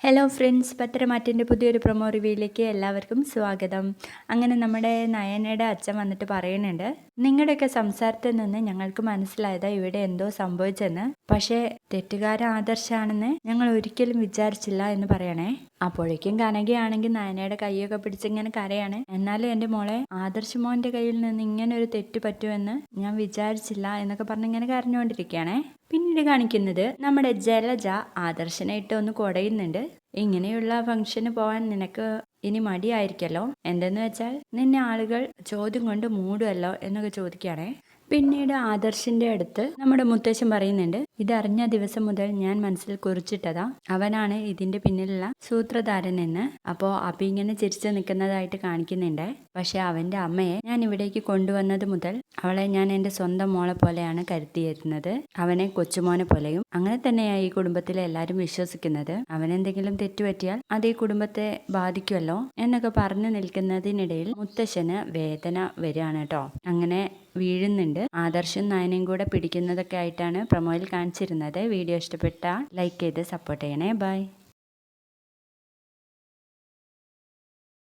Hello friends പത്തരമാറ്റിന്റെ പുതിയൊരു promo റിവ്യൂയിലേക്ക് എല്ലാവർക്കും സ്വാഗതം. അങ്ങനെ നമ്മുടെ നയനയുടെ അച്ഛൻ വന്നിട്ട് പറയുന്നുണ്ട് നിങ്ങളുടെയൊക്കെ സംസാരത്തിൽ നിന്ന് ഞങ്ങൾക്ക് മനസ്സിലായത് ഇവിടെ എന്തോ സംഭവിച്ചെന്ന്. പക്ഷേ തെറ്റുകാരൻ ആദർശാണെന്ന് ഞങ്ങൾ ഒരിക്കലും വിചാരിച്ചില്ല എന്ന് പറയണേ. അപ്പോഴേക്കും കനകയാണെങ്കിൽ നയനയുടെ കൈയൊക്കെ പിടിച്ചിങ്ങനെ കരയാണ്. എന്നാലും എന്റെ മോളെ ആദർശ് മോന്റെ കയ്യിൽ നിന്ന് ഇങ്ങനെ ഒരു തെറ്റ് പറ്റുമെന്ന് ഞാൻ വിചാരിച്ചില്ല എന്നൊക്കെ പറഞ്ഞ് ഇങ്ങനെ കരഞ്ഞുകൊണ്ടിരിക്കുകയാണേ. പിന്നീട് കാണിക്കുന്നത് നമ്മുടെ ജലജ ആദർശനായിട്ട് ഒന്ന് കുടയുന്നുണ്ട്. ഇങ്ങനെയുള്ള ഫംഗ്ഷന് പോവാൻ നിനക്ക് ഇനി മടിയായിരിക്കല്ലോ? എന്തെന്ന് വെച്ചാൽ നിന്നെ ആളുകൾ ചോദ്യം കൊണ്ട് മൂടുമല്ലോ എന്നൊക്കെ ചോദിക്കുകയാണേ. പിന്നീട് ആദർശിന്റെ അടുത്ത് നമ്മുടെ മുത്തശ്ശൻ പറയുന്നുണ്ട് ഇതറിഞ്ഞ ദിവസം മുതൽ ഞാൻ മനസ്സിൽ കുറിച്ചിട്ടതാ. അവനാണ് ഇതിന്റെ പിന്നിലുള്ള സൂത്രധാരൻ എന്ന് അപ്പോ അപ്പി ഇങ്ങനെ ചിരിച്ചു നിൽക്കുന്നതായിട്ട് കാണിക്കുന്നുണ്ട്. പക്ഷെ അവന്റെ അമ്മയെ ഞാൻ ഇവിടേക്ക് കൊണ്ടുവന്നത് മുതൽ അവളെ ഞാൻ എന്റെ സ്വന്തം മോളെ പോലെയാണ് കരുതിയിരുന്നത്. അവനെ കൊച്ചുമോനെ പോലെയും. അങ്ങനെ തന്നെയാണ് ഈ കുടുംബത്തിലെ എല്ലാവരും വിശ്വസിക്കുന്നത്. അവനെന്തെങ്കിലും തെറ്റുപറ്റിയാൽ അത് ഈ കുടുംബത്തെ ബാധിക്കുമല്ലോ എന്നൊക്കെ പറഞ്ഞു നിൽക്കുന്നതിനിടയിൽ മുത്തശ്ശന് വേദന വരികയാണ് കേട്ടോ. അങ്ങനെ വീഴുന്നുണ്ട്. ആദർശും നയനയും കൂടെ പിടിക്കുന്നതൊക്കെ ആയിട്ടാണ് പ്രൊമോയിൽ കാണിച്ചിരുന്നത്. വീഡിയോ ഇഷ്ടപ്പെട്ട ലൈക്ക് ചെയ്ത് സപ്പോർട്ട് ചെയ്യണേ. ബൈ